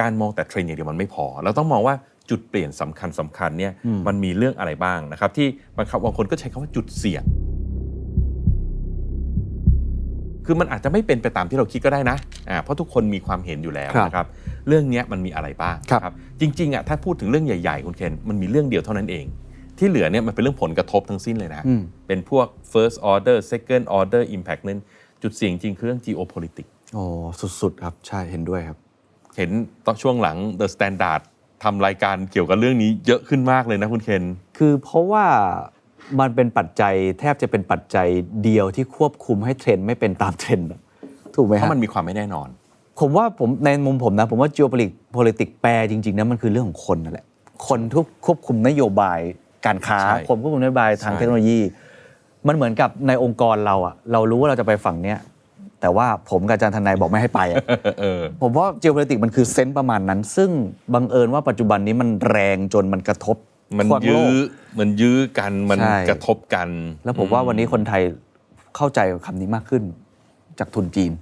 การมองแต่เทรนด์อย่างเดียวมันไม่พอ เราต้องมองว่าจุดเปลี่ยนสำคัญสำคัญเนี่ยอืมมันมีเรื่องอะไรบ้างนะครับ ที่บางคำบางคนก็ใช้คำว่าจุดเสี่ยง คือมันอาจจะไม่เป็นไปตามที่เราคิดก็ได้นะอ่าเพราะทุกคนมีความเห็นอยู่แล้วครับนะครับ เรื่องเนี้ยมันมีอะไรบ้างครับนะจริงๆอะถ้าพูดถึงเรื่องใหญ่ๆคุณเคนมันมีเรื่องเดียวเท่านั้นเอง ที่เหลือเนี่ยมันเป็นเรื่องผลกระทบทั้งสิ้นเลยนะอืมเป็นพวก first order second order impact นั้นจุดเสี่ยงจริงคือเรื่อง geopolitics โอ้สุดๆครับใช่เห็นด้วยครับ เห็นตอนช่วงหลัง The Standard ทำรายการเกี่ยวกับเรื่องนี้เยอะขึ้นมากเลยนะคุณเคน คือเพราะว่ามันเป็นปัจจัยแทบจะเป็นปัจจัยเดียวที่ควบคุมให้เทรนด์ไม่เป็นตามเทรนด์อะถูกไหมเพฮะราะมันมีความไม่แน่นอน ผมว่าผมในมุมผมนะ ผมว่า geopolitics politics แปลจริงๆนะมันคือเรื่องของคนนั่นแหละคนทุกควบคุมนโยบายการค้าใช่คนควบคุมนโยบายทางใช่ เทคโนโลยี มันเหมือนกับในองค์กรเราอะเรารู้ว่าเราจะไปฝั่งเนี้ย แต่ว่าผมกับอาจารย์ทนายบอกไม่ให้ไปอะเออผมว่า geopolitics มันคือเซนส์ประมาณนั้น ซึ่งบังเอิญว่าปัจจุบันนี้มันแรงจนมันกระทบมันทั่วโลยื้อก มันยื้อกัน มันใช่ กระทบกันแล้วผมว่าวันนี้คนไทยเข้าใจคำนี้มากขึ้น จากทุนจีน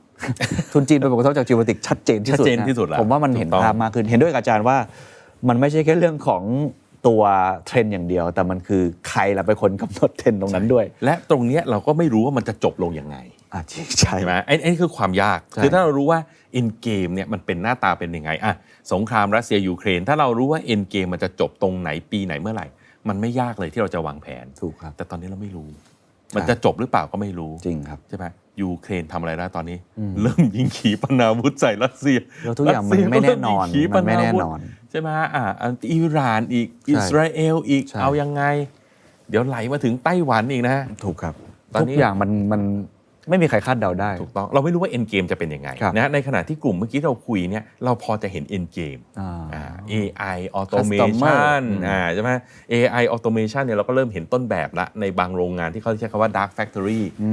ทุนจีนเป็นผลกระทบจาก geopolitics ชัดเจนที่ชัดสุดเจนนะที่สุดแล้วผมว่ามันเห็นถูกต้อง ภาพมากขึ้น เห็นด้วยกับอาจารย์ว่า มันไม่ใช่แค่เรื่องของตัวเทรนด์อย่างเดียว แต่มันคือใครล่ะเป็นคนกำหนดเทรนด์ตรงนั้นด้วย และตรงเนี้ยเราก็ไม่รู้ว่ามันจะจบลงยังไง อะใช่ใช่ใช่ไหมไอ้ไอ้นี่คือความยากใช่คือถ้าเรารู้ว่า end game เนี่ยมันเป็นหน้าตาเป็นยังไงอะสงครามรัสเซียยูเครน ถ้าเรารู้ว่า end game มันจะจบตรงไหนปีไหนเมื่อไหร่ มันไม่ยากเลยที่เราจะวางแผนถูกครับ แต่ตอนนี้เราไม่รู้ มันจะจบหรือเปล่าก็ไม่รู้จริงครับใช่ไหมยูเครนทำอะไรแล้วตอนนี้อืมเริ่มยิงขีปนาวุธใส่รัสเซียแล้วทุกอย่างมันไม่แน่นอนรัสเซียก็เริ่ยิงขีปมันไม่แน่วุธนอนใช่ไหมอ่าอันอิหร่านอีกอิสราเอลอีกใช่เอายังไง เดี๋ยวไหลมาถึงไต้หวันอีกนะถูกครับตอนทุกนี้อย่างมันมัน ไม่มีใครคาดเดาได้ ถูกต้อง เราไม่รู้ว่า end game จะเป็นยังไงครับนะในขณะที่กลุ่มเมื่อกี้เราคุยเนี่ยเราพอจะเห็น end game อ่าอ่า AI Customer automation อืมอ่าใช่ไหม AI automation เนี่ยเราก็เริ่มเห็นต้นแบบละในบางโรงงานที่เขาใช้คำว่า dark factory อื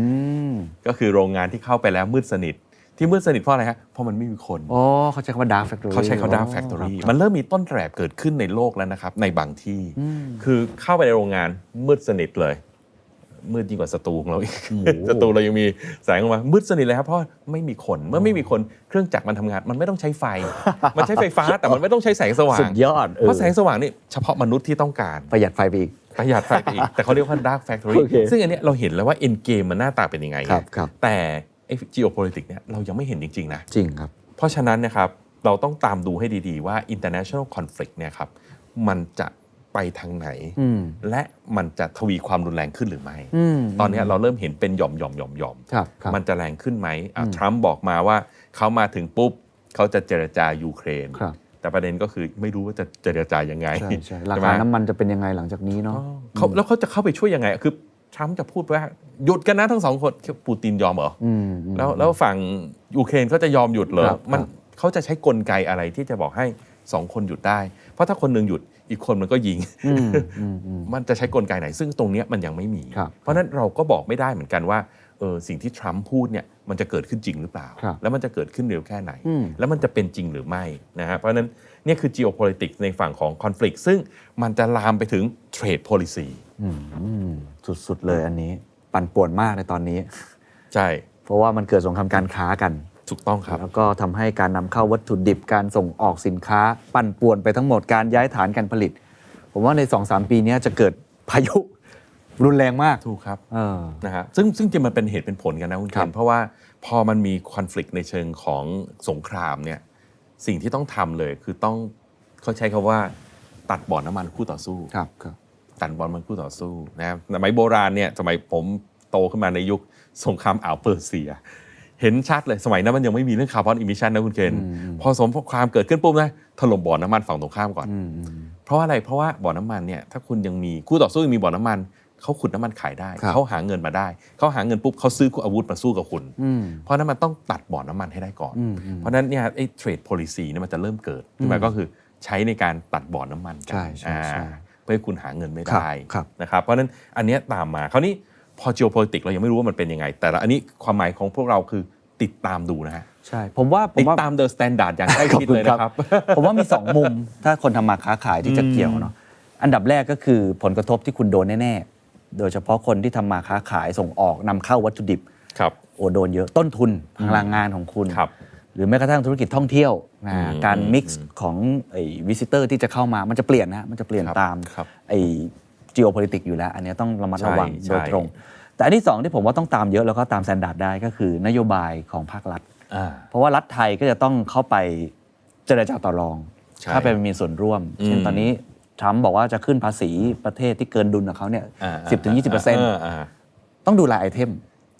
มก็คือโรงงานที่เข้าไปแล้วมืดสนิทที่มืดสนิทเพราะอะไรฮะ เพราะมันไม่มีคน อ๋อ เขาใช้คำว่า dark factory เขาใช้คำว่า dark อ๋อ factory ครับมันเริ่มมีต้นแบบเกิดขึ้นในโลกแล้วนะครับ ในบางที่อืมคือเข้าไปในโรงงานมืดสนิทเลย มืดยิ่งกว่าสตูของเราอีกโอ้โหสตูเรายังมีแสงออกมามืดสนิทเลยครับเพราะไม่มีคนเมื่อไม่มีคนเครื่องจักรมันทำงาน มันไม่ต้องใช้ไฟ มันใช้ไฟฟ้าแต่มันไม่ต้องใช้แสงสว่างสุดยอดออเพราะแสงสว่างนี่เฉพาะมนุษย์ที่ต้องการประหยัดไฟไปอีกประหยัดไฟไปอีก แต่เขาเรียกว่า dark factory โอเคซึ่งอันเนี้ยเราเห็นแล้วว่า end game มันหน้าตาเป็นยังไงครับครับแต่ไอ้ geopolitics เนี่ยเรายังไม่เห็นจริง ๆ นะจริงครับ เพราะฉะนั้นนะครับเราต้องตามดูให้ดีๆว่า international conflict เนี่ยครับมันจะ ไปทางไหนอืมและมันจะทวีความรุนแรงขึ้นหรือไม่อืมตอนเนี้ยเราเริ่มเห็นเป็นหย่อมหย่อมหย่อมหย่อมครับครับมันจะแรงขึ้นไหมอะอืมทรัมป์บอกมาว่าเขามาถึงปุ๊บเขาจะเจรจายูเครนครับแต่ประเด็นก็คือไม่รู้ว่าจะเจรจายังไงใช่ใช่ราใช่ไหมคาน้ำมันจะเป็นยังไงหลังจากนี้เนาะอ๋อเขาแล้วเขาจะเข้าไปช่วยยังไงคือทรัมป์จะพูดว่าหยุดกันนะทั้งสองคนปูตินยอมเหรออืมอืมแล้วแล้วฝั่งยูเครนเขาจะยอมหยุดเหรอครับมันครับเขาจะใช้กลไกอะไรที่จะบอกให้สองคนหยุดได้ เพราะถ้าคนหนึ่งหยุดอีกคนมันก็ยิงอืมอืมอืมมันจะใช้กลไกไหน ซึ่งตรงเนี้ยมันยังไม่มีครับเพราะฉะนั้นเราก็บอกไม่ได้เหมือนกันว่าเออสิ่งที่ทรัมป์พูดเนี่ยมันจะเกิดขึ้นจริงหรือเปล่าครับแล้วมันจะเกิดขึ้นเร็วแค่ไหนอืมแล้วมันจะเป็นจริงหรือไม่นะฮะเพราะฉะนั้นเนี่ยคือ geopolitics ในฝั่งของ conflict ซึ่งมันจะลามไปถึง trade policy อืมสุดๆเลยอันนี้ ปั่นป่วนมากในตอนนี้ ใช่ เพราะว่ามันเกิดสงครามการค้ากัน ถูกต้องครับ แล้วก็ทำให้การนำเข้าวัตถุดิบการส่งออกสินค้า ปั่นป่วนไปทั้งหมดการย้ายฐานการผลิต ผมว่าใน 2-3 ปีเนี้ยจะเกิดพายุรุนแรงมาก ถูกครับเออนะฮะซึ่งซึ่งจริงมันเป็นเหตุเป็นผลกันนะคุณคเครับนเพราะว่าพอมันมีคอน FLICT ในเชิงของสงครามเนี่ยสิ่งที่ต้องทำเลยคือต้องเขาใช้คำว่าตัดบ่อนน้ำมันคู่ต่อสู้ครับครับตัดบอลมันคู่ต่อสู้นะครับสมัยโบราณเนี่ยสมัยผมโตขึ้นมาในยุคสงครามอ่าวเปอร์เซีย เห็นชัดเลยสมัยนั้นมันยังไม่มีเรื่องคาร์บอนอิมิชันนะคุณเคนอืมอืมพอสงครามเกิดขึ้นปุ๊บนะถล่มบ่อน้ำมันฝั่งตรงข้ามก่อนอืมอืมเพราะว่าอะไรเพราะว่าบ่อน้ำมันเนี่ยถ้าคุณยังมีคู่ต่อสู้ยังมีบ่อน้ำมันเขาขุดน้ำมันขายได้ครับเขาหาเงินมาได้ เขาหาเงินปุ๊บเขาซื้ออาวุธมาสู้กับคุณอืมเพราะฉะนั้นมันต้องตัดบ่อน้ำมันให้ได้ก่อนอืมอืมเพราะฉะนั้นเนี่ยไอ้ trade policy เนี่ยมันจะเริ่มเกิดขึ้นมาก็คือใช้ในการตัดบ่อน้ำมันกัใช่ใช่ใช่อ่าเพื่อให้คุณหาเงินไม่ครับได้ครับนะครับเพราะฉะนั้นอันเนี้ยตามมาคราวนี้ พอ geopolitics เรายังไม่รู้ว่ามันเป็นยังไง แต่ละอันนี้ความหมายของพวกเราคือติดตามดูนะฮะใช่ผมว่าผติมดว่าตาม the standard อย่างใกล้ชิดเลยนะครับ ผมว่ามีสองมุมถ้าคนทำมาค้าขายที่จะเกี่ยวเนาะอันดับแรกก็คือผลกระทบที่คุณโดนแน่ๆ โดยเฉพาะคนที่ทำมาค้าขายส่งออกนำเข้าวัตถุดิบครับโอ้โดนเยอะต้นทุนพลังงานของคุณครับหรือแม้กระทั่งธุรกิจท่องเที่ยวนะอืมการอืมมิกซ์ของไอ้วิสิเตอร์ที่จะเข้ามามันจะเปลี่ยนนะมันจะเปลี่ยนครับตามครับไอ้ geopolitics อยู่แล้ว อันเนี้ยต้องระมัดระวังใช่โดยตรงใช่แต่อันที่สองที่ผมว่าต้องตามเยอะแล้วก็ตามแซนด์ดได้ก็คือนโยบายของภาครัฐอ่าเพราะว่ารัฐไทยก็จะต้องเข้าไปเจรจาต่อรองใช่เข้าไปมีส่วนร่วมอืมเช่นตอนนี้ทรัมป์บอกว่าจะขึ้นภาษีประเทศที่เกินดุลของเขาเนี่ยอ่าสิบถึงยี่สิบเปอร์เซ็นต์อ่าต้องดูรายไอเทม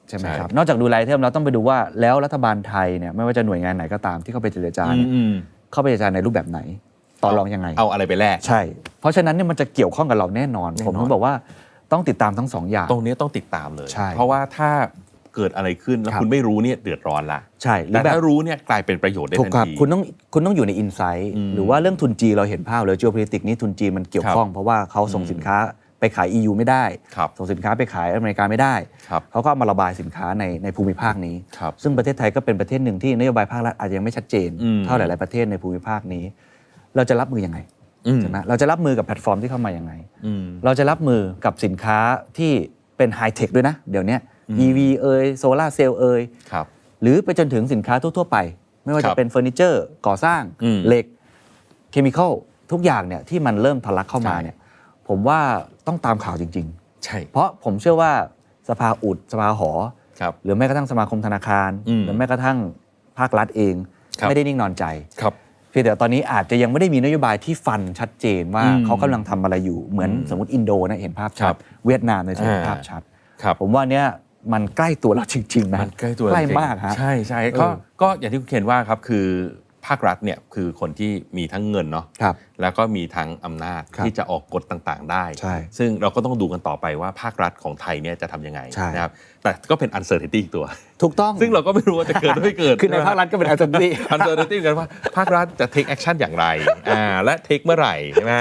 ใช่ไหมใช่ครับ นอกจากดูรายไอเทมเราต้องไปดูว่าแล้วรัฐบาลไทยเนี่ยไม่ว่าจะหน่วยงานไหนก็ตามที่เข้าไปเจรจาอืเนี่มยอืมเข้าไปเจรจาในรูปแบบไหน ต่อรองยังไง เอาอะไรไปแลกใช่ เพราะฉะนั้นเนี่ยมันจะเกี่ยวข้องกับเราแน่นอนแน่นอนผมถึงบอกว่าต้องติดตามทั้งสองอย่าง ตรงนี้ต้องติดตามเลย ใช่เพราะว่าถ้าเกิดอะไรขึ้นแล้วครับ คุณไม่รู้เนี่ยเดือดร้อนละใช่หรืแต่อแบบถ้ารู้เนี่ยกลายเป็นประโยชน์ได้ถูกทันครับที คุณต้องคุณต้องอยู่ในอินไซต์อืมหรือว่าเรื่องทุนจีนเราเห็นภาพเลย geopolitics นี่ทุนจีนมันเกี่ยวข้องเพราะว่าเขาส่งสินค้าไปขาย EU ไม่ได้ ครับส่งสินค้าไปขายอเมริกาไม่ได้ ครับเขาก็เอามาระบายสินค้าในในภูมิภาคนี้ ครับซึ่งประเทศไทยก็เป็นประเทศหนึ่งที่นโยบายภาครัฐอาจจะยังไม่ชัดเจน อืม เท่าหลาย ๆ ประเทศในภูมิภาคนี้ เราจะรับมือยังไงอืมใช่ไหมเราจะรับมือกับแพลตฟอร์มที่เข้ามายังไงอืมเราจะรับมือกับสินค้าที่เป็นไฮเทคด้วยนะ เดี๋ยวเนี้ย EV เอยโซลาร์เซลล์เอยครับหรือไปจนถึงสินค้าทั่วๆไป ไม่ว่าครัจะบเป็นเฟอร์นิเจอร์ก่อสร้างอืมเหล็กเคมีคอลทุกอย่างเนี่ยที่มันเริ่มทะลักเข้ามาใช่เนี่ยผมว่าต้องตามข่าวจริงใช่ๆเพราะผมเชื่อว่าสภาอุดสภาหอครับหรือแม้กระทั่งสมาคมธนาคารอืมหรือแม้กระทั่งภาครัฐเองครับไม่ได้นิ่งนอนใจครับ เพียงแต่ตอนนี้อาจจะยังไม่ได้มีนโยบายที่ฟันชัดเจนว่าอืมเขากำลังทำอะไรอยู่เหมือนสมมติอินโดนะเห็นภาพคชัรัดบเวียดนามเนี่ยจะเห็นอ่าภาพชัดครับผมว่าเนี่ยมันใกล้ตัวเราจริงๆนะมันใกล้ตัวใกล้จริงๆมากฮะใช่ใช่เออก็ก็อย่างที่คุณเคนว่าครับคือ ภาครัฐเนี่ยคือคนที่มีทั้งเงินเนาะครับแล้วก็มีทั้งอำนาจครับที่จะออกกฎต่างๆ ได้ใช่ซึ่งเราก็ต้องดูกันต่อไปว่าภาครัฐของไทยเนี่ยจะทำยังไงใช่นะครับแต่ก็เป็น uncertainty อีกตัว ถูกต้อง ซึ่งเราก็ไม่รู้ว่าจะเกิดหรือไม่เกิด คือในภาครัฐก็เป็น uncertainty uncertainty เหมือนกันว่าภาครัฐจะ take action อย่างไรอ่าและ take เมื่อไหร่ใช่ไหม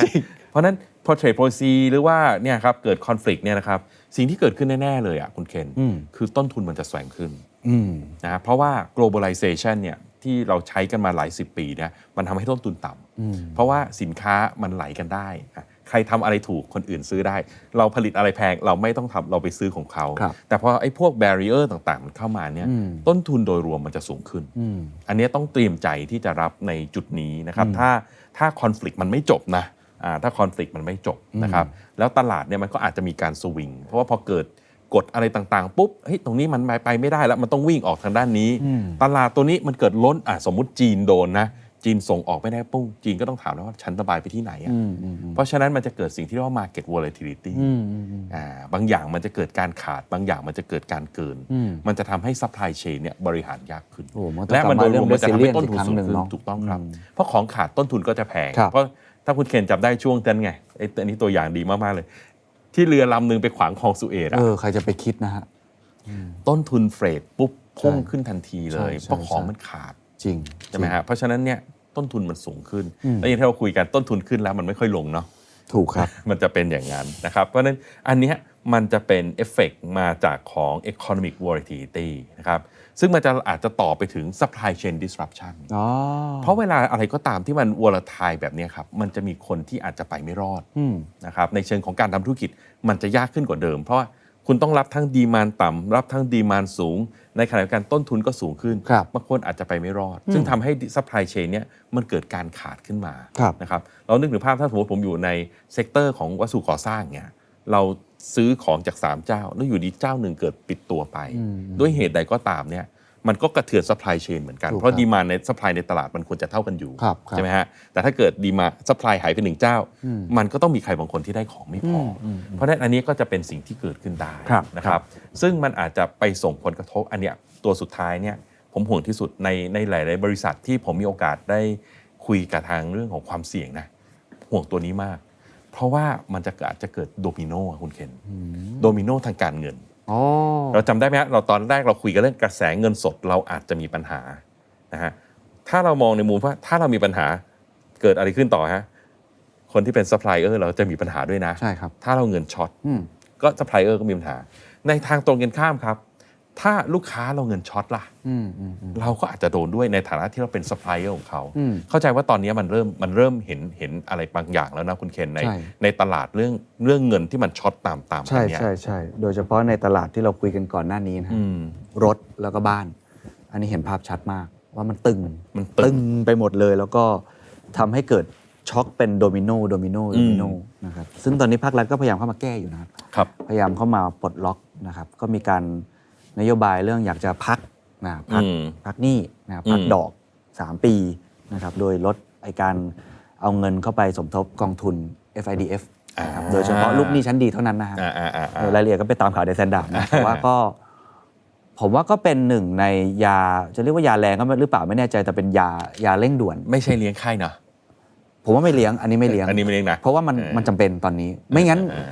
เพราะฉะนั้นพอ trade policy หรือว่าเนี่ยครับเกิด conflict เนี่ยนะครับสิ่งที่เกิดขึ้นแน่ ๆ เลยอะคุณเคนอืมคือต้นทุนมันจะแสวงขึ้นอืมนะเพราะว่า globalization เนี่ย ที่เราใช้กันมาหลายสิบปีเนี่ยมันทำให้ต้นทุนต่ำอืมเพราะว่าสินค้ามันไหลกันได้อะใครทำอะไรถูกคนอื่นซื้อได้ เราผลิตอะไรแพงเราไม่ต้องทำเราไปซื้อของเขาครับแต่พอไอ้พวก barrier ต่างๆ มันเข้ามาเนี่ยอืมต้นทุนโดยรวมมันจะสูงขึ้นอืมอันนี้ต้องเตรียมใจที่จะรับในจุดนี้นะครับถ้าถ้าคอน FLICT มันไม่จบนะอ่าถ้าคอน FLICT มันไม่จบนะครับแล้วตลาดเนี่ยมันก็อาจจะมีการสวิงเพราะว่าพอเกิด กฎอะไรต่างๆ ปุ๊บเฮ้ยตรงนี้มันไปไปไม่ได้แล้วมันต้องวิ่งออกทางด้านนี้อืมตลาดตัวนี้มันเกิดล้นอะสมมุติจีนโดนนะจีนส่งออกไม่ได้ปุ้งจีนก็ต้องถามแล้วว่าฉันระบายไปที่ไหนอะอืมอืมอืมเพราะฉะนั้นมันจะเกิดสิ่งที่เรียกว่า market volatility อืมอืมอืมอ่าบางอย่างมันจะเกิดการขาดบางอย่างมันจะเกิดการเกินอืมมันจะทำให้ supply chain เนี่ยบริหารยากขึ้นโอ้มันต้องและมันกลัโดบยมารวมมันจะทำให้ต้นทุนเรื่องสูง resilience อีกครั้งหนึ่งขึ้นเนอะถูกต้องครับอืมเพราะของขาดต้นทุนก็จะแพงครับเพราะถ้าคุณเคนจำได้ช่วงนั้นไงไอ้อันนี้ตัวอย่างดีมาก ๆ เลย ที่เรือลำหนึ่งไปขวางคลองสุเอตเออะอใครจะไปคิดนะฮะ ต้นทุนเฟรดปุ๊บพุ่งใช่ขึ้นทันทีเลย ใช่ใช่ เพราะของใช่มันขาดจริง ใช่ไหมฮะเพราะฉะนั้นเนี่ยต้นทุนมันสูงขึ้นอืม แล้วอย่างที่เราคุยกันต้นทุนขึ้นแล้วมันไม่ค่อยลงเนาะ ถูกครับ มันจะเป็นอย่างนั้นนะครับ เพราะฉะนั้นอันเนี้ย มันจะเป็นเอฟเฟกมาจากของ economic volatility นะครับซึ่งมันจะอาจจะต่อไปถึง supply chain disruption อ๋อเพราะเวลาอะไรก็ตามที่มัน volatile แบบเนี้ยครับ มันจะมีคนที่อาจจะไปไม่รอดอืมนะครับในเชิงของการทำธุรกิจมันจะยากขึ้นกว่าเดิม เพราะว่าคุณต้องรับทั้งดีมานต่ำรับทั้งดีมานสูง ในขณะเดียวกันต้นทุนก็สูงขึ้นครับบางคนอาจจะไปไม่รอด ซึ่งทำให้ supply chain เนี่ยมันเกิดการขาดขึ้นมาครับนะครับเรานึกถึงภาพถ้าสมมติผมอยู่ในเซกเตอร์ของวัสดุก่อสร้างเนี่ยเรา ซื้อของจาก 3 เจ้า แล้วอยู่ดีเจ้าหนึ่งเกิดปิดตัวไปอืมด้วยเหตุใดก็ตามเนี่ยมันก็กระเทือน supply chain เหมือนกันถูกเพราะครับดีมาใน supply ในตลาดมันควรจะเท่ากันอยู่ครับครับใช่ไหมฮะแต่ถ้าเกิดดีมา supply หายไปหนึ่งเจ้าอืมมันก็ต้องมีใครบางคนที่ได้ของไม่พออมเพราะฉะนั้นอันนี้ก็จะเป็นสิ่งที่เกิดขึ้นได้ครับนะครับซึ่งมันอาจจะไปส่งผลกระทบอันเนี้ยตัวสุดท้ายเนี่ยผมห่วงที่สุดในในหลาย ๆ บริษัทที่ผมมีโอกาสได้คุยกับทางเรื่องของความเสี่ยงนะห่วงตัวนี้มาก เพราะว่ามันจะอาจจะเกิดโดมิโนอะคุณเคนโดมิโนทางการเงินอ๋อเราจำได้ไหมฮะเราตอนแรกเราคุยกันเรื่องกระแสเงินสดเราอาจจะมีปัญหานะฮะถ้าเรามองในมุมว่าถ้าเรามีปัญหาเกิดอะไรขึ้นต่อฮะคนที่เป็นซัพพลายเออร์เราจะมีปัญหาด้วยนะใช่ครับถ้าเราเงินช็อตอืมก็ซัพพลายเออร์ก็มีปัญหา ในทางตรงกันข้ามครับ ถ้าลูกค้าเราเงินช็อตล่ะอืมอืมอืมเราก็อาจจะโดนด้วยในฐานะที่เราเป็นซัพพลายเออร์ของเขาอืมเข้าใจว่าตอนนี้มันเริ่มมันเริ่มเห็นเห็นอะไรบางอย่างแล้วนะคุณเคนในใช่ในตลาดเรื่องเรื่องเงินที่มันช็อตตามตามๆใช่กันเนี่ยใช่ใช่โดยเฉพาะในตลาดที่เราคุยกันก่อนหน้านี้นะฮะอืมรถแล้วก็บ้าน อันนี้เห็นภาพชัดมาก ว่ามันตึงมันตึตึงงไปหมดเลยแล้วก็ทำให้เกิดช็อกเป็นโดมิโนโดมิโนโดมิโนอืมนะครับซึ่งตอนนี้ภาครัฐก็พยายามเข้ามาแก้อยู่นะครับครับพยายามเข้ามาปลดล็อกนะครับ ก็มีการ นโยบายเรื่องอยากจะพักนะพักอืม พักหนี้นะครับพักอืม ดอก 3 ปีนะครับโดยลดไอการเอาเงินเข้าไปสมทบกองทุน FIDF นะครับโดยเฉพาะลูกหนี้ชั้นดีเท่านั้นนะฮะ อ่าอ่าอ่าอ่ารายละเอียดก็ไปตามข่าวในแซนด์ดาบนะแต่ว่าก็ ผมว่าก็เป็นหนึ่งในยาจะเรียกว่ายาแรงก็ไม่หรือเปล่าไม่แน่ใจแต่เป็นยายาเร่งด่วน ไม่ใช่เลี้ยงไข้เนาะผมว่าไม่เลี้ยง อันนี้ไม่เลี้ยง อันนี้ไม่เลี้ยงนะ เพราะว่ามันเออ มันจำเป็นตอนนี้ ไม่งั้นอ่า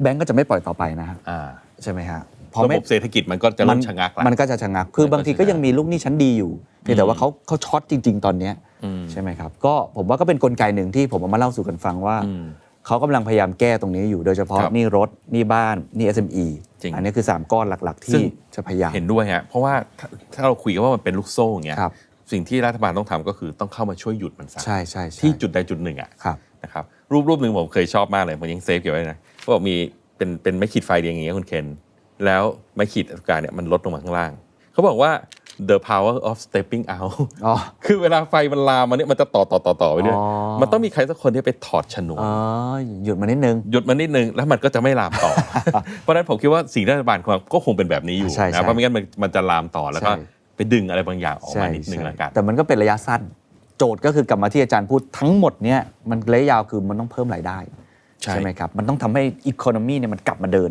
แบงก์ก็จะไม่ปล่อยต่อไปนะฮะอ่า ใช่ไหมฮะ พอระไม่บบเศรษฐกิจมันก็จะเริ่มชะงักละมันก็จะชะงัก คือบางทีก็ยังมีลูกหนี้ชั้นดีอยู่เพียงแต่ว่าเขาเขาช็อตจริง ๆ ตอนเนี้ยอืม ใช่ไหมครับ ก็ผมว่าก็เป็นกลไกหนึ่งที่ผมเอามาเล่าสู่กันฟังว่า อืมเขากำลังพยายามแก้ตรงนี้อยู่โดยเฉพาะครับหนี่รถหนี่บ้านหนี่ SME จริงอันนี้คือ 3 ก้อนหลัก ๆ ซึ่ที่ง จะพยายาม เห็นด้วยฮะเพราะว่าถ้าถ้าเราคุยกันว่ามันเป็นลูกโซ่อย่างเงี้ยครับ สิ่งที่รัฐบาลต้องทำก็คือต้องเข้ามาช่วยหยุดมันซะใช่ใช่ใช่ที่จุดใดจุดหนึ่งอะ ครับ นะครับรูปรูปหนึ่งผมเคยชอบมากเลยผมยังเซฟเก็บไว้นะเขาบอกมีเป็นเป็นไม้ขีดไฟเรียงอย่างเงี้ยคุณเคน แล้วไม้ขีดการเนี่ยมันลดลงมาข้างล่าง เขาบอกว่า the power of stepping out อ๋อ คือเวลาไฟมันลามมาเนี่ยมันจะต่อต่อต่อต่อไปเรื่อยอ๋อ มันต้องมีใครสักคนที่ไปถอดฉนวน อ๋อหยุดมานิดนึง หยุดมันนิดนึงแล้วมันก็จะไม่ลามต่อ เพราะฉะนั้นผมคิดว่าสิ่งที่รัฐบาลควรก็คงเป็นแบบนี้อยู่ใช่ใช่นะเพราะไม่งั้นมันมันจะลามต่อแล้วก็ใช่ ไปดึงอะไรบางอย่างออกมานิดนึงแล้วกัน แต่มันก็เป็นระยะสั้น โจทย์ก็คือกลับมาที่อาจารย์พูดทั้งหมดเนี่ยมันระยะยาวคือมันต้องเพิ่มรายได้ใช่ ไหมครับ มันต้องทำให้อีโคโนมีเนี่ยมันกลับมาเดิน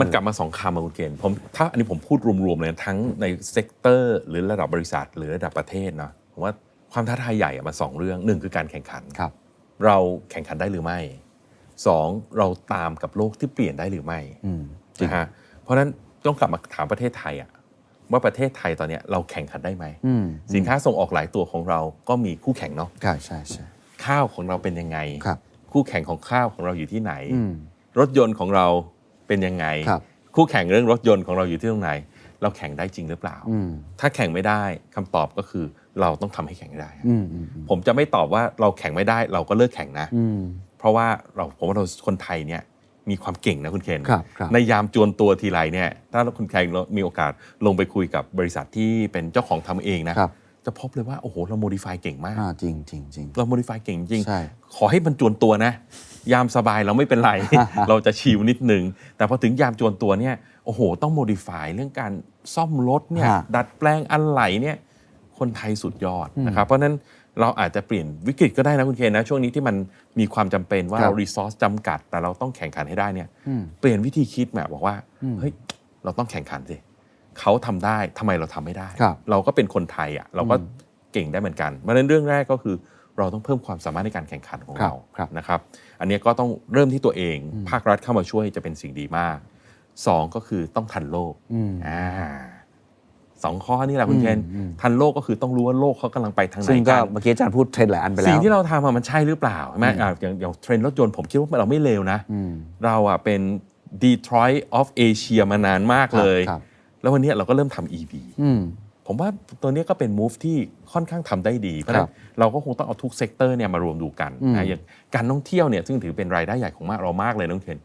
มันกลับมาสองคำมาคุณเกณฑ์ผมถ้าอันนี้ผมพูดรวมๆเลยนะทั้งในเซกเตอร์ หรือระดับบริษัทหรือระดับประเทศเนาะผมว่าความท้าทายใหญ่อะมาสองเรื่องหนึ่งคือการแข่งขันครับ เราแข่งขันได้หรือไม่สองเราตามกับโลกที่เปลี่ยนได้หรือไม่อืมจริงนะฮะเพราะฉะนั้นต้องกลับมาถามประเทศไทยอะว่าประเทศไทยตอนเนี้ยเราแข่งขันได้ไหมอืมสินค้าส่งออกหลายตัวของเราก็มีคู่แข่งเนาะใช่ใช่ใช่ข้าวของเราเป็นยังไงครับ คู่แข่งของข้าวของเราอยู่ที่ไหนอืมรถยนต์ของเรา เป็นยังไงครับคู่แข่งเรื่องรถยนต์ของเราอยู่ที่ตรงไหน เราแข่งได้จริงหรือเปล่าอืมถ้าแข่งไม่ได้คำตอบก็คือเราต้องทำให้แข่งให้ได้อืมอืมอืมผมจะไม่ตอบว่าเราแข่งไม่ได้เราก็เลิกแข่งนะอืมเพราะว่าเราผมว่าเราคนไทยเนี่ยมีความเก่งนะคุณเคนครับครับในยามจวนตัวทีไรเนี่ย ถ้าคุณแคนมีโอกาสลงไปคุยกับบริษัทที่เป็นเจ้าของทำเองนะครับจะพบเลยว่า โอ้โห เราโมดิฟายเก่งมากอ่าจริงจริงจริงเราโมดิฟายเก่งจริงใช่ขอให้มันจวนตัวนะ ยามสบายเราไม่เป็นไร เราจะชิวนิดนึง แต่พอถึงยามจวนตัวเนี่ยโอ้โห ต้องโมดิฟายเรื่องการซ่อมรถเนี่ยฮะดัดแปลงอะไหล่เนี่ยคนไทยสุดยอดอืมนะครับ เพราะฉะนั้นเราอาจจะเปลี่ยนวิกฤตก็ได้นะคุณเคนนะ ช่วงนี้ที่มันมีความจำเป็นว่าครับเรารีซอสจำกัด แต่เราต้องแข่งขันให้ได้เนี่ยอืมเปลี่ยนวิธีคิดแบบบอกว่าอืมเฮ้ยเราต้องแข่งขันสิเขาทำได้ทำไมเราทำไม่ได้ครับเราก็เป็นคนไทยอะเราก็อืมเก่งได้เหมือนกันเพราะฉะนั้นเรื่องแรกก็คือเราต้องเพิ่มความสามารถในการแข่งขันของครับเราครับนะครับ อันนี้ก็ต้องเริ่มที่ตัวเองอืมภาครัฐเข้ามาช่วยจะเป็นสิ่งดีมากสองก็คือต้องทันโลกอืมอ่าสองข้อนี่แหละคุณอืมเคนอืมทันโลกก็คือต้องรู้ว่าโลกเขากำลังไปทางไหนซึ่งก็กันเมื่อกี้อาจารย์พูดเทรนด์หลายอันไปแล้ว สิ่งที่เราทำอะมันใช่หรือเปล่าใช่ไหมอืมอ่าอย่างอย่างเทรนด์รถยนต์ผมคิดว่าเราไม่เลวนะอืมเราอะเป็น Detroit of Asia มานานมากเลยครับแล้ววันนี้เราก็เริ่มทำ EV อืม ผมว่าตัวนี้ก็เป็น move ที่ค่อนข้างทำได้ดี เพราะฉะครันั้บนเราก็คงต้องเอาทุกเซกเตอร์เนี่ยมารวมดูกันอืมนะอย่างการท่องเที่ยวเนี่ยซึ่งถือเป็นรายได้ใหญ่ของมากเรามากเลยน้องเคน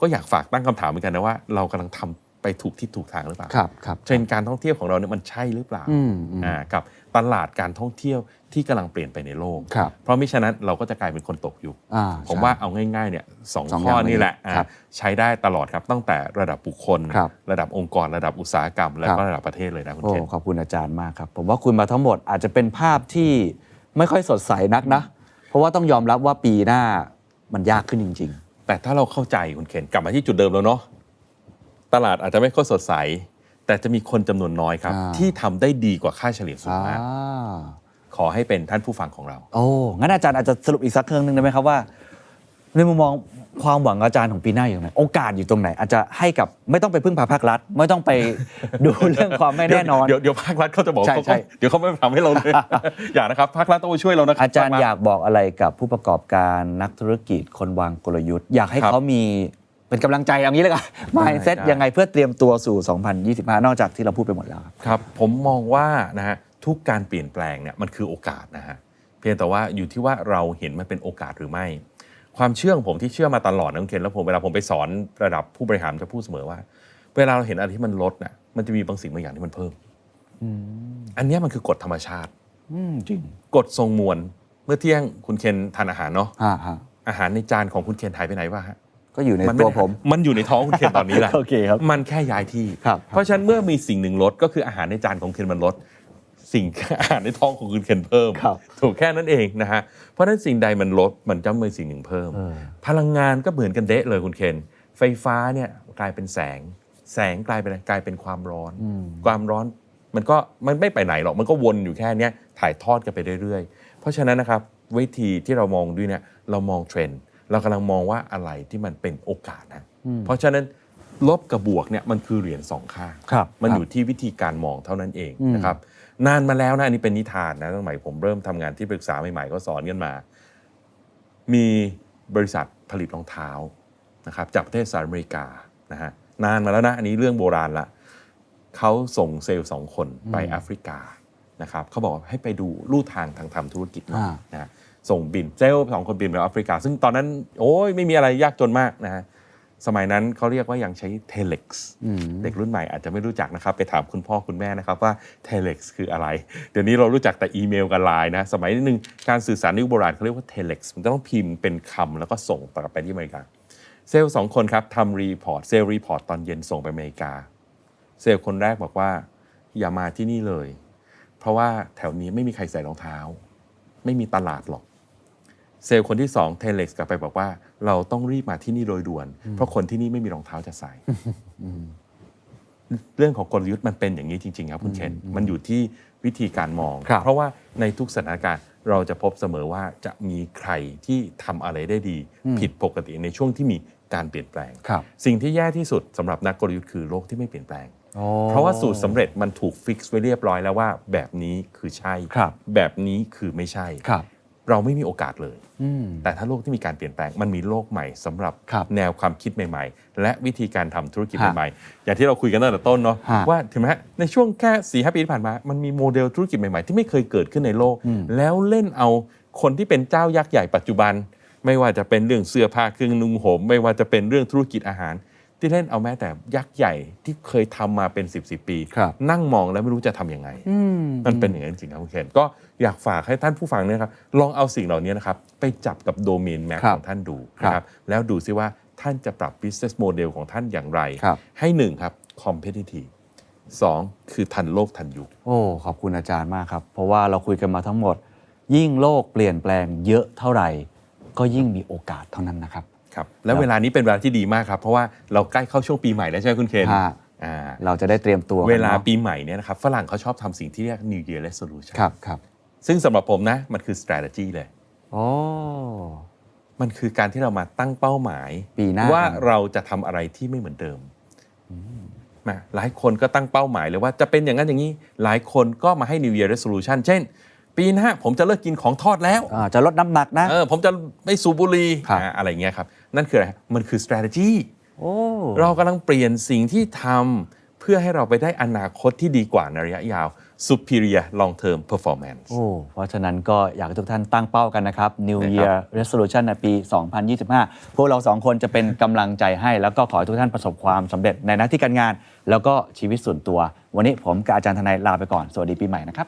ก็อยากฝากตั้งคำถามเหมือนกันนะว่าเรากำลังทำไปถูกที่ถูกทางหรือเปล่าครับครับเทรนด์การท่องเที่ยวของเราเนี่ยมันใช่หรือเปล่าอืมอืมอ่ากับ ตลาดการท่องเที่ยวที่กำลังเปลี่ยนไปในโลกครับเพราะมิฉะนั้นเราก็จะกลายเป็นคนตกยุคอ่าผมใช่ว่าเอาง่ายๆเนี่ยสองสองข้ออย่างนี่แหละนี้ครับอ่าใช้ได้ตลอดครับตั้งแต่ระดับบุคคลครับระดับองค์กรระดับอุตสาหกรรม และก็ครับระดับประเทศเลยนะคุณโอ้เคนขอบคุณอาจารย์มากครับ ผมว่าคุณมาทั้งหมดอาจจะเป็นภาพที่ไม่ค่อยสดใสนักนะ เพราะว่าต้องยอมรับว่าปีหน้ามันยากขึ้นจริงแต่ถ้าเราเข้าใจคุณเคนกลับมาที่จุดเดิมแล้วเนาะตลาดอาจจะไม่ค่อยสดใส แต่จะมีคนจำนวนน้อยครับ อ่า ที่ทำได้ดีกว่าค่าเฉลี่ยๆสูงมากอ่าขอให้เป็นท่านผู้ฟังของเรา โอ้ งั้นอาจารย์อาจจะสรุปอีกสักเครื่องหนึ่งได้ไหมครับว่า ในมุมมองความหวังอาจารย์ของปีหน้าอยู่ตรงไหน โอกาสอยู่ตรงไหน อาจจะให้กับไม่ต้องไปพึ่งพาภาครัฐ ไม่ต้องไป ดูเรื่องความไม่แน่นอน เดี๋ยวเดี๋ยวภาครัฐเขาจะบอกใช่เขาใช่ เดี๋ยวเขาไม่ทำให้เราเลย อย่านะครับภาครัฐต้องมาช่วยเรานะครับอาจารย์อยากบอกอะไรกับผู้ประกอบการนักธุรกิจคนวางกลยุทธ์ อยากให้ครับ เขามี เป็นกำลังใจอย่างนี้เลยกัน mindset ได้ยังไงเพื่อเตรียมตัวสู่ 2025 นอกจากที่เราพูดไปหมดแล้วครับครับ ผมมองว่านะฮะทุกการเปลี่ยนแปลงเนี่ยมันคือโอกาสนะฮะเพียงแต่ว่าอยู่ที่ว่าเราเห็นมันเป็นโอกาสหรือไม่ ความเชื่อของผมที่เชื่อมาตลอดนะคุณเคนแล้วผมเวลาผมไปสอนระดับผู้บริหารจะพูดเสมอว่า เวลาเราเห็นอะไรที่มันลดน่ะมันจะมีบางสิ่งบางอย่างที่มันเพิ่มอันเนี้ยมันคือกฎธรรมชาติอืมจริงกฎทรงมวลเมื่อเที่ยงคุณเคนทานอาหารเนาะฮะฮะอาหารในจานของคุณเคนหายไปไหนวะฮะ ก็อยู่ในนตัวผม มันอยู่ในท้องคุณเคนตอนนี้แหละ โอเคครับ มันแค่ย้ายที่ ครับ เพราะฉะนั้นเมื่อมีสิ่งหนึ่งลดก็คืออาหารในจานของคุณเคนมันลด สิ่งอาหารในท้องของคุณเคนเพิ่ม ครับ ถูกแค่นั้นเองนะฮะ เพราะฉะนั้นสิ่งใดมันลดมันจะมีสิ่งหนึ่งเพิ่มเออพลังงานก็เหมือนกันเดะเลยคุณเคน ไฟฟ้าเนี่ยกลายเป็นแสง แสงกลายเป็นอะไรกลายเป็นความร้อน ความร้อนมันก็มันไม่ไปไหนหรอกมันก็วนอยู่แค่เนี้ยถ่ายทอดกันไปเรื่อยๆ เพราะฉะนั้นนะครับวิธีที่เรามองด้วยเนี่ยเรามองเทรนด์ เรากำลังมองว่าอะไรที่มันเป็นโอกาสนะเพราะฉะนั้นลบกับบวกเนี่ยมันคือเหรียญสองข้างครับมันครับอยู่ที่วิธีการมองเท่านั้นเองอืมนะครับนานมาแล้วนะอันนี้เป็นนิทานนะตั้งแต่ผมเริ่มทำงานที่ปรึกษาใหม่ๆก็สอนกันมา มีบริษัทผลิตรองเท้านะครับจากประเทศสหรัฐอเมริกานะฮะนานมาแล้วนะอันนี้เรื่องโบราณละเขาส่งเซลล์สองคนไปแอฟริกานะครับเขาบอกว่าให้ไปดูลู่ทางทางทำธุรกิจหน่อยอ่านะฮะ ส่งบินเซลล์สองคนบินไปแอฟริกา ซึ่งตอนนั้นโอ้ยไม่มีอะไรยากจนมากนะฮะสมัยนั้นเขาเรียกว่ายังใช้เทเล็กซ์อืมเด็กรุ่นใหม่อาจจะไม่รู้จักนะครับ ไปถามคุณพ่อคุณแม่นะครับว่า telex คืออะไร เดี๋ยวนี้เรารู้จักแต่อีเมลกับไลน์นะ สมัยนึงการสื่อสารในยุคโบราณเขาเรียกว่า telex มันต้องพิมพ์เป็นคำแล้วก็ส่งกลับไปที่อเมริกา เซลล์สองคนครับทำรีพอร์ตเซลล์รีพอร์ตตอนเย็นส่งไปอเมริกา เซลล์คนแรกบอกว่า อย่ามาที่นี่เลย เพราะว่าแถวนี้ไม่มีใครใส่รองเท้า ไม่มีตลาดหรอก เซลล์คนที่สองเทเล็กกลับไปบอกว่าเราต้องรีบมาที่นี่โดยด่วน เพราะคนที่นี่ไม่มีรองเท้าจะใส่เรื่องของกลยุทธ์มันเป็นอย่างนี้จริง ๆ ครับคุณเคนมันอยู่ที่วิธีการมองครับเพราะว่าในทุกสถานการณ์เราจะพบเสมอว่าจะมีใครที่ทำอะไรได้ดี ผิดปกติในช่วงที่มีการเปลี่ยนแปลงครับสิ่งที่แย่ที่สุดสำหรับนักกลยุทธ์คือโลกที่ไม่เปลี่ยนแปลงโอ้เพราะว่าสูตรสำเร็จมันถูกฟิกซ์ไว้เรียบร้อยแล้วว่า แบบนี้คือใช่ครับแบบนี้คือไม่ใช่ครับ เราไม่มีโอกาสเลยอืมแต่ถ้าโลกที่มีการเปลี่ยนแปลงมันมีโลกใหม่สำหรับครับแนวความคิดใหม่ ๆ และวิธีการทำธุรกิจฮะใหม่ๆ อย่างที่เราคุยกันตั้งแต่ต้นเนาะฮะว่าถึงแม้ในช่วงแค่สี่ห้าปีที่ผ่านมา มันมีโมเดลธุรกิจใหม่ๆ ที่ไม่เคยเกิดขึ้นในโลกอืมแล้วเล่นเอาคนที่เป็นเจ้ายักษ์ใหญ่ปัจจุบัน ไม่ว่าจะเป็นเรื่องเสื้อผ้าเครื่องนุ่งห่มไม่ว่าจะเป็นเรื่องธุรกิจอาหาร ที่เล่นเอาแม้แต่ยักษ์ใหญ่ที่เคยทำมาเป็น 10บสปีครับนั่งมองแล้วไม่รู้จะทำยังไงอืมมันเป็นอย่างนั้นจริงๆครับคุณเคนก็อยากฝากให้ท่านผู้ฟังเนี่ยนะครับลองเอาสิ่งเหล่านี้นะครับไปจับกับโดเมนแมปครับของท่านดูครับนะครับแล้วดูซิว่าท่านจะปรับ business model ของท่านอย่างไรครับให้หนึ่งครับ competitive สองคือทันโลกทันยุค โอ้ ขอบคุณอาจารย์มากครับ เพราะว่าเราคุยกันมาทั้งหมด ยิ่งโลกเปลี่ยนแปลงเยอะเท่าไหร่ ก็ยิ่งมีโอกาสเท่านั้นนะครับ ครับแล้วเวลานี้เป็นเวลาที่ดีมากครับ เพราะว่าเราใกล้เข้าช่วงปีใหม่แล้วใช่ไหมคุณเคนฮะอ่าเราจะได้เตรียมตัวกันเวลานะปีใหม่เนี่ยนะครับฝรั่งเขาชอบทำสิ่งที่เรียก New Year Resolution ครับครับซึ่งสำหรับผมนะ มันคือ strategy เลยโอ้มันคือการที่เรามาตั้งเป้าหมาย ปีหน้า ว่าเราจะทำอะไรที่ไม่เหมือนเดิมนะหลายคนก็ตั้งเป้าหมายเลยว่าจะเป็นอย่างนั้นอย่างนี้ หลายคนก็มาให้ New Year Resolution เช่น ปีหน้าผมจะเลิกกินของทอดแล้วอ่าจะลดน้ำหนักนะ เออผมจะไม่สูบบุหรี่ครับ อ่าอะไรเงี้ยครับ นั่นคืออะไรมันคือ strategy โอ้เรากำลังเปลี่ยนสิ่งที่ทำเพื่อให้เราไปได้อนาคตที่ดีกว่าในระยะยาว superior long term performance โอ้เพราะฉะนั้นก็อยากให้ทุกท่านตั้งเป้ากันนะครับ New นะครับ Year Resolution ในปี 2025 พวกเราสองคนจะเป็นกำลังใจให้ แล้วก็ขอให้ทุกท่านประสบความสำเร็จในหน้าที่การงาน แล้วก็ชีวิตส่วนตัว วันนี้ผมกับอาจารย์ทนายลาไปก่อน สวัสดีปีใหม่นะครับ